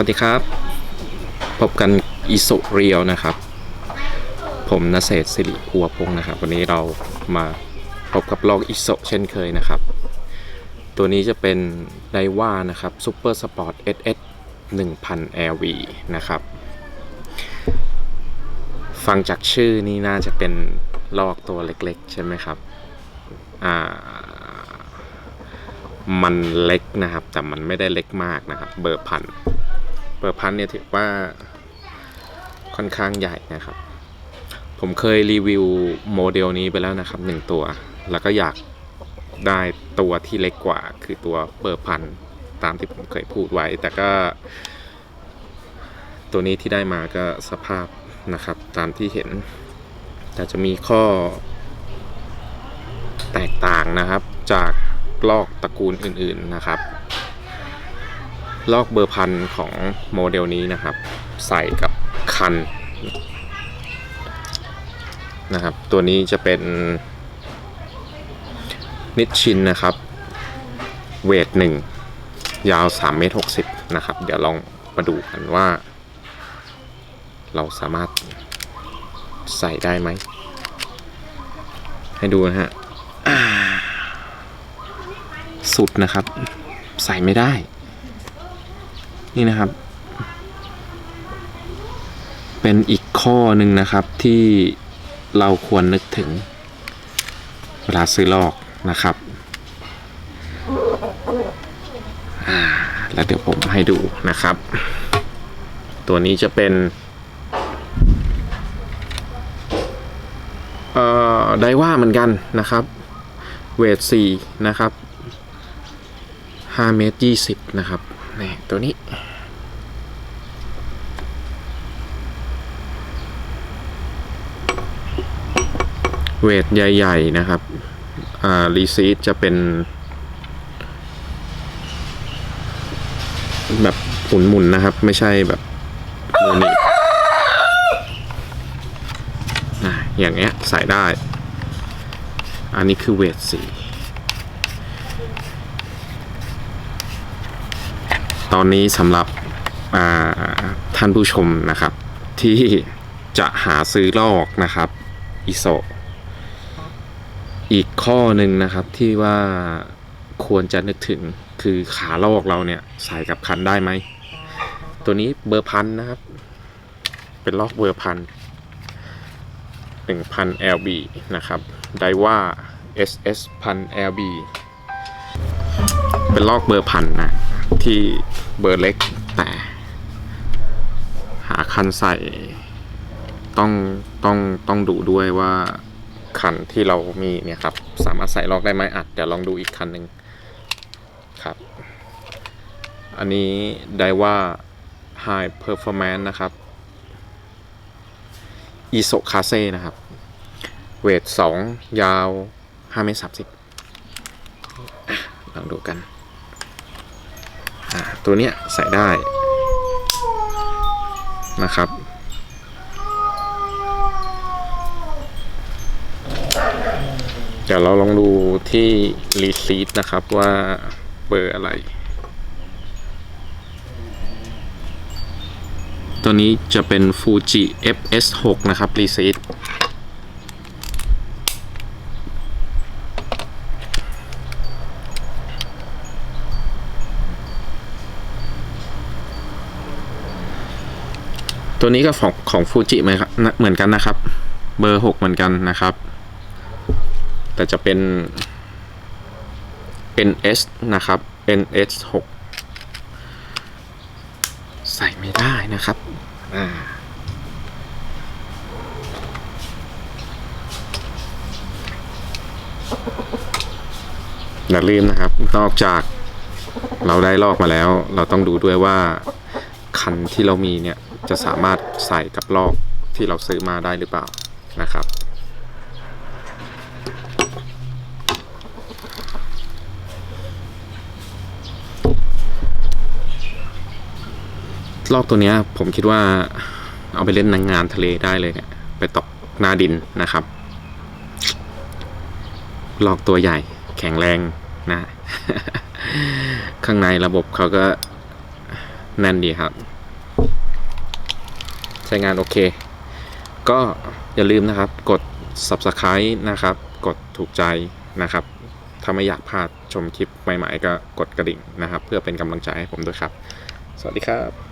วัสดีครับ พบกันอิสุเรียวนะครับ ผมนเศรษฐ์สิริพัวพงศ์นะครับ วันนี้เรามาพบกับลอกอิโซเช่นเคยนะครับ ตัวนี้จะเป็นไดว่านะครับ Super Sport SS 1000 LV นะครับ ฟังจากชื่อนี่น่าจะเป็นลอกตัวเล็กๆ ใช่ไหมครับ อ่ามันเล็กนะครับ แต่มันไม่ได้เล็กมากนะครับ เบอร์พัน เบอร์พันเนี่ยถือว่าค่อนข้างใหญ่นะครับ ผมเคยรีวิวโมเดลนี้ไปแล้วนะครับหนึ่งตัว แล้วก็อยากได้ตัวที่เล็กกว่าคือตัวเบอร์พันตามที่ผมเคยพูดไว้ แต่ก็ ตัวนี้ที่ได้มาก็สภาพนะครับตามที่เห็น แต่จะมีข้อแตกต่างนะครับจากลอกตระกูลอื่นๆนะครับ ลอกเบอร์พันของโมเดลนี้นะครับ ใส่กับคันนะครับ ตัวนี้จะเป็นนิชชินนะครับ เวทหนึ่งยาว3เมตร60 นะครับ เดี๋ยวลองมาดูกันว่า เราสามารถใส่ได้ไหม ให้ดูนะฮะสุดนะครับ ใส่ไม่ได้ นี่นะครับ เป็นอีกข้อหนึ่งนะครับที่เราควรนึกถึง เวลาซื้อลอกนะครับ แล้วเดี๋ยวผมให้ดูนะครับ ตัวนี้จะเป็นไดว่าเหมือนกันนะครับ เวท4นะครับ5เมตร20 นะครับ นี่ตัวนี้ เวทใหญ่ๆนะครับ อ่า รีซีดจะเป็น แบบหมุนๆนะครับ ไม่ใช่แบบมือนีบอะอย่างเงี้ย ใส่ได้ อันนี้คือเวทสี่ ตอนนี้สำหรับท่านผู้ชมนะครับ ที่จะหาซื้อลอกนะครับอิโซอีกข้อหนึ่งนะครับที่ว่าควรจะนึกถึงคือขาลอกเราเนี่ยใส่กับคันได้ไหม ตัวนี้เบอร์พันนะครับ เป็นลอกเบอร์พัน1000 LB นะครับไดว่า SS 1000 LB เป็นลอกเบอร์พันนะ ที่เบอร์เล็กแต่ หาคันใส่ต้องต้องต้องดูด้วยว่าคันที่เรามีเนี่ยครับ สามารถใส่ล็อกได้ไหมอะเดี๋ยวลองดูอีกคันหนึ่งครับ อันนี้ได้ว่า High Performance นะครับอีโซคาเซ่นะครับ เวทสองยาวห้าเมตรสามสิบลองดูกัน ตัวเนี้ยใส่ได้นะครับ เดี๋ยวเราลองดูที่รีซีดนะครับว่าเบอร์อะไร ตัวนี้จะเป็น Fuji FS6 นะครับรีซีด ตัวนี้ก็ของของฟูจิเหมือนกันเหมือนกันนะครับ เบอร์6เหมือนกันนะครับ แต่จะเป็น NS นะครับ NS 6ใส่ไม่ได้นะครับอ่าอย่าลืมนะครับ นอกจากเราได้ลอกมาแล้ว เราต้องดูด้วยว่าคันที่เรามีเนี่ย จะสามารถใส่กับลอกที่เราซื้อมาได้หรือเปล่านะครับ ลอกตัวเนี้ยผมคิดว่าเอาไปเล่นในงานทะเลได้เลยเนี่ย ไปตกหน้าดินนะครับ ลอกตัวใหญ่แข็งแรงนะ ข้างในระบบเขาก็แน่นดีครับ ใช้งานโอเค ก็อย่าลืมนะครับกด subscribe นะครับ กดถูกใจนะครับ ถ้าไม่อยากพลาดชมคลิปใหม่ๆ ก็กดกระดิ่งนะครับ เพื่อเป็นกำลังใจให้ผมด้วยครับ สวัสดีครับ